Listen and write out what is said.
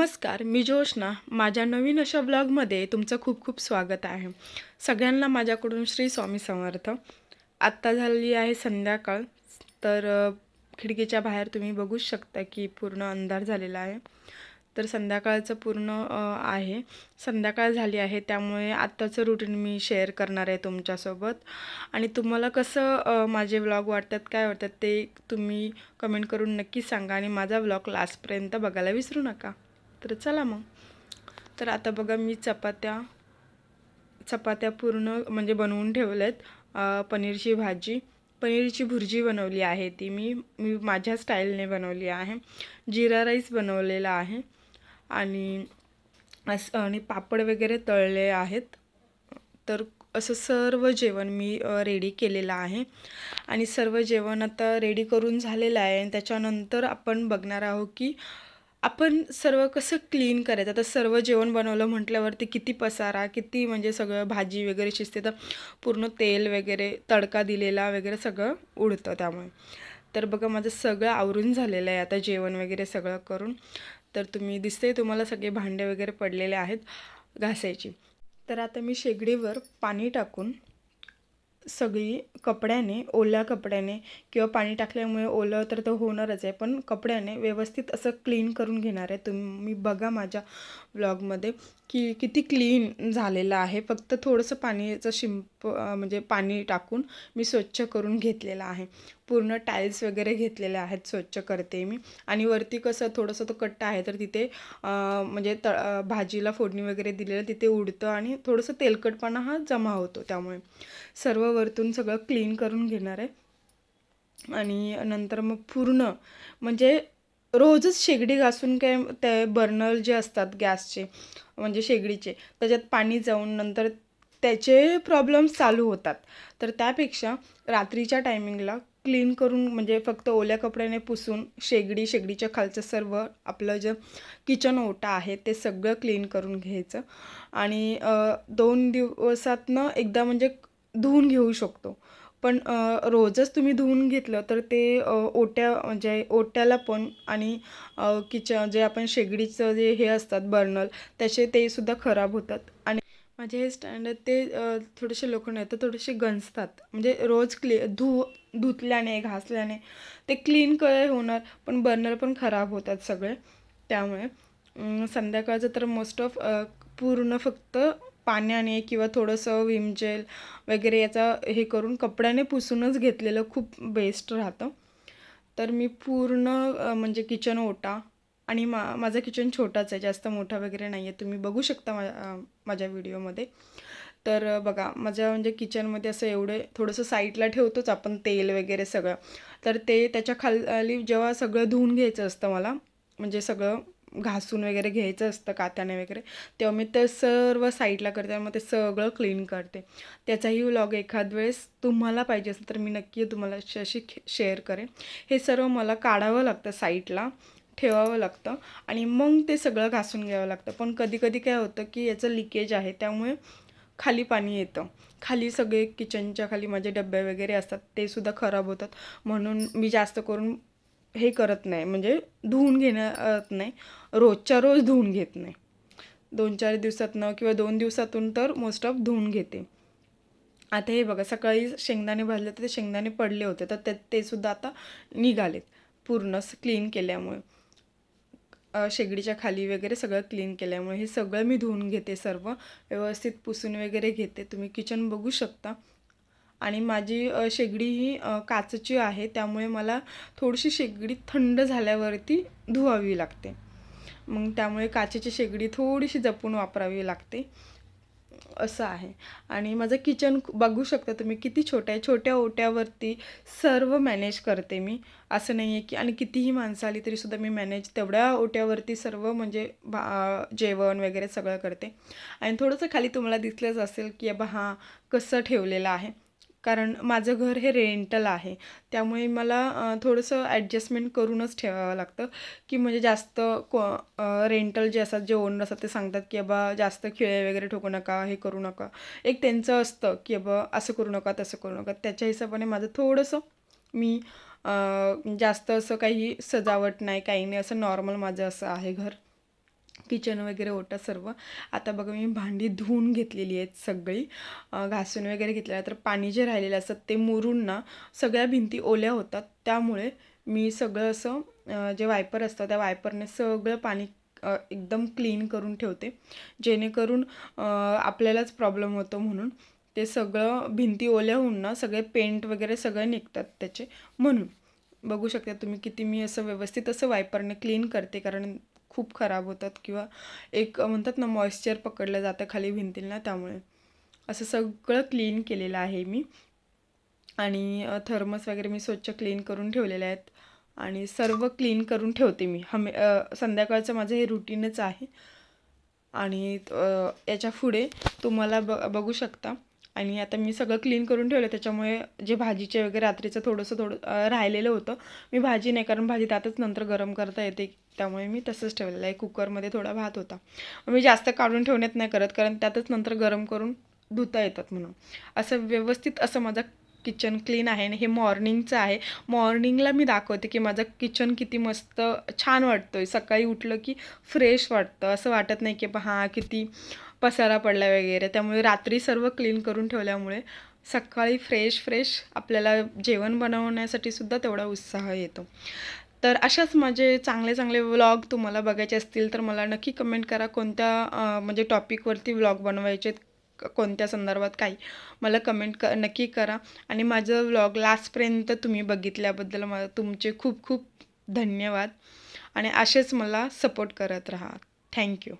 नमस्कार मी जोशना. माझ्या नवीन अशा ब्लॉगमध्ये तुमचं खूप खूप स्वागत आहे. सगळ्यांना माझ्याकडून श्री स्वामी समर्थ. आत्ता झालेली आहे संध्याकाळ तर खिडकीच्या बाहेर तुम्ही बघूच शकता की पूर्ण अंधार झालेला आहे. तर संध्याकाळचं पूर्ण आहे. संध्याकाळ झाली आहे त्यामुळे आत्ताचं रुटीन मी शेअर करणार आहे तुमच्यासोबत. आणि तुम्हाला कसं माझे व्लॉग वाटतात काय वाटतात ते तुम्ही कमेंट करून नक्की सांगा आणि माझा व्लॉग लास्टपर्यंत बघायला विसरू नका. तर चला मग. तर आता बघा मी चपात्या चपात्या पूर्ण म्हणजे बनवून ठेवल्यात. पनीरची भाजी. पनीरची भुर्जी बनवली आहे ती मी. मी माझ्या स्टाईलने बनवली आहे. जिरा राईस बनवलेला आहे. आणि असं आणि पापड वगैरे तळले आहेत. तर असं सर्व जेवण मी रेडी केलेलं आहे. आणि सर्व जेवण आता रेडी करून झालेलं आहे. आणि त्याच्यानंतर आपण बघणार आहोत की आपण सर्व कसं क्लीन करायचं? आता सर्व जेवण बनवलं म्हटल्यावरती किती पसारा किती म्हणजे सगळं भाजी वगैरे शिजते तर पूर्ण तेल वगैरे तडका दिलेला वगैरे सगळं उडतं त्यामुळे. तर बघा माझं सगळं आवरून झालेलं आहे आता जेवण वगैरे सगळं करून. तर तुम्ही दिसते तुम्हाला सगळे भांडे वगैरे पडलेले आहेत घासायची. तर आता मी शेगडीवर पाणी टाकून सगळी कपड्याने ओल्या कपड्याने किंवा पाणी टाकल्यामुळे ओलं तर तर होणारच आहे पण कपड्याने व्यवस्थित असं क्लीन करून घेणार आहे. तुम्ही बघा माझ्या व्लॉगमध्ये की किती क्लीन झालेलं आहे. फक्त थोडंसं पाणीचं शिंप प म्हणजे पाणी टाकून मी स्वच्छ करून घेतलेलं आहे. पूर्ण टाईल्स वगैरे घेतलेले आहेत स्वच्छ करते मी. आणि वरती कसं थोडंसं तो कट्टा आहे तर तिथे म्हणजे त भाजीला फोडणी वगैरे दिलेलं तिथे उडतं आणि थोडंसं तेलकटपणा हा जमा होतो त्यामुळे. सर्व वरतून सगळं क्लीन करून घेणार आहे. आणि नंतर मग पूर्ण म्हणजे रोजच शेगडी घासून काय ते बर्नर जे असतात गॅसचे म्हणजे शेगडीचे त्याच्यात पाणी जाऊन नंतर त्याचे प्रॉब्लेम्स चालू होतात. तर त्यापेक्षा रात्रीच्या टायमिंगला क्लीन करून म्हणजे फक्त ओल्या कपड्याने पुसून शेगडी शेगडीच्या खालचं सर्व आपलं जे किचन ओटा आहे ते सगळं क्लीन करून घ्यायचं. आणि दोन दिवसातनं एकदा म्हणजे धुवून घेऊ शकतो. पण रोजच तुम्ही धुवून घेतलं तर ते ओट्या म्हणजे ओट्याला पण आणि किचन जे आपण शेगडीचं जे हे असतात बर्नल त्याचे ते सुद्धा खराब होतात. आणि माझे हे स्टँड आहेत ते थोडेसे लोखंड आहेत तर थोडेसे गंजतात. म्हणजे रोज क्ली धु धुतल्याने घासल्याने ते क्लीन काय होणार पण बर्नर पण खराब होतात सगळे. त्यामुळे संध्याकाळचं तर मोस्ट ऑफ पूर्ण फक्त पाण्याने किंवा थोडंसं विमजेल वगैरे याचा हे करून कपड्याने पुसूनच घेतलेलं खूप बेस्ट राहतं. तर मी पूर्ण म्हणजे किचन ओटा आणि मा माझा किचन छोटाच आहे जास्त मोठा वगैरे नाही आहे तुम्ही बघू शकता मा माझ्या व्हिडिओमध्ये. तर बघा माझ्या म्हणजे किचनमध्ये असं एवढे थोडंसं साईडला ठेवतोच आपण तेल वगैरे सगळं. तर ते त्याच्याखाली जेव्हा सगळं धुवून घ्यायचं असतं मला म्हणजे सगळं घासून वगैरे घ्यायचं असतं कात्याने वगैरे तेव्हा मी ते सर्व साईडला करते मग ते सगळं क्लीन करते. त्याचाही व्लॉग एखाद वेळेस तुम्हाला पाहिजे असेल तर मी नक्की तुम्हाला अशी शेअर करेन. हे सर्व मला काढावं लागतं साईटला ठेवावं लागतं आणि मग ते सगळं घासून घ्यावं लागतं. पण कधीकधी काय होतं की याचं लिकेज आहे त्यामुळे खाली पाणी येतं. खाली सगळे किचनच्या खाली माझे डबे वगैरे असतात ते सुद्धा खराब होतात. म्हणून मी जास्त करून हे करत नाही. म्हणजे धुवून घेण्यात नाही. रोजच्या रोज धुवून घेत नाही. दोन चार दिवसातनं किंवा दोन दिवसातून तर मोस्ट ऑफ धुवून घेते. आता हे बघा सकाळी शेंगदाणे भाजले तर ते शेंगदाणे पडले होते. तर ते ते सुद्धा आता निघालेत. पूर्ण क्लीन केल्यामुळे. शेगडीच्या खाली वगैरे सगळं क्लीन केल्यामुळे हे सगळं मी धुवून घेते सर्व. व्यवस्थित पुसून वगैरे घेते. तुम्ही किचन बघू शकता. आणि माझी शेगडी ही काचची आहे. त्यामुळे मला थोडीशी शेगडी थंड झाल्यावरती धुवावी लागते. मग त्यामुळे काचेची शेगडी थोडीशी जपून वापरावी लागते. असं आहे. आणि माझं किचन बघू शकता तुम्ही किती छोटं आहे. छोट्या ओट्यावरती सर्व मॅनेज करते मी. असं नाही आहे की आणि कितीही माणसं आली तरीसुद्धा मी मॅनेज तेवढ्या ओट्यावरती सर्व म्हणजे भा जेवण वगैरे सगळं करते. आणि थोडंसं खाली तुम्हाला दिसलंच असेल की बाबा हां कसं ठेवलेलं आहे. कारण माझं घर हे रेंटल आहे. त्यामुळे मला थोडंसं ॲडजस्टमेंट करूनच ठेवावं लागतं. की म्हणजे जास्त को रेंटल जे असतात जे ओनर असतात ते सांगतात की बाबा जास्त खिळे वगैरे ठोकू नका हे करू नका. एक त्यांचं असतं की बाबा असं करू नका तसं करू नका. त्याच्या हिशोबाने माझं थोडंसं मी जास्त असं काही सजावट नाही काही नाही असं नॉर्मल माझं असं आहे घर. किचन वगैरे ओटा सर्व. आता बघा मी भांडी धुवून घेतलेली आहेत सगळी. घासून वगैरे घेतलेलं तर पाणी जे राहिलेलं असतं ते मुरून ना सगळ्या भिंती ओल्या होतात. त्यामुळे मी सगळं असं जे वायपर असतं त्या वायपरने सगळं पाणी एकदम क्लीन करून ठेवते. जेणेकरून आपल्यालाच प्रॉब्लेम होतो म्हणून. ते सगळं भिंती ओल्या होऊन ना सगळे पेंट वगैरे सगळे निघतात त्याचे. म्हणून बघू शकता तुम्ही किती मी असं व्यवस्थित असं वायपरने क्लीन करते. कारण खूप खराब होतात किंवा एक म्हणतात ना मॉइश्चर पकडलं जातं खाली भिंतींना त्यामुळे. असं सगळं क्लीन केलेलं आहे मी. आणि थर्मस वगैरे मी स्वच्छ क्लीन करून ठेवलेले आहेत. आणि सर्व क्लीन करून ठेवते मी. हमे संध्याकाळचं माझं हे रुटीनच आहे. आणि याच्यापुढे तुम्हाला ब बघू शकता. आणि आता मी सगळं क्लीन करून ठेवलं. त्याच्यामुळे जे भाजीचे वगैरे रात्रीचं थोडंसं थोडं राहिलेलं होतं मी भाजी नाही. कारण भाजी त्यातच नंतर गरम करता येते. त्यामुळे मी तसंच ठेवलेलं आहे. कुकरमध्ये थोडा भात होता. मी जास्त काढून ठेवण्यात नाही करत. कारण त्यातच नंतर गरम करून धुता येतात म्हणून. असं व्यवस्थित असं माझं किचन क्लीन आहे आणि हे मॉर्निंगचं आहे. मॉर्निंगला मी दाखवते की माझं किचन किती मस्त छान वाटतं आहे सकाळी उठलं की फ्रेश वाटतं. असं वाटत नाही की बा हां किती पसारा पडला वगैरे. त्यामुळे रात्री सर्व क्लीन करून ठेवल्यामुळे सकाळी फ्रेश फ्रेश आपल्याला जेवण बनवण्यासाठी सुद्धा तेवढा उत्साह येतो. तर अशाच माझे चांगले चांगले व्लॉग तुम्हाला बघायचे असतील तर मला नक्की कमेंट करा. कोणत्या म्हणजे टॉपिकवरती व्लॉग बनवायचे आहेत, कोणत्या संदर्भात काही मला कमेंट क नक्की करा. आणि माझं व्लॉग लास्टपर्यंत तुम्ही बघितल्याबद्दल मला तुमचे खूप खूप धन्यवाद. आणि असेच मला सपोर्ट करत राहा. थँक्यू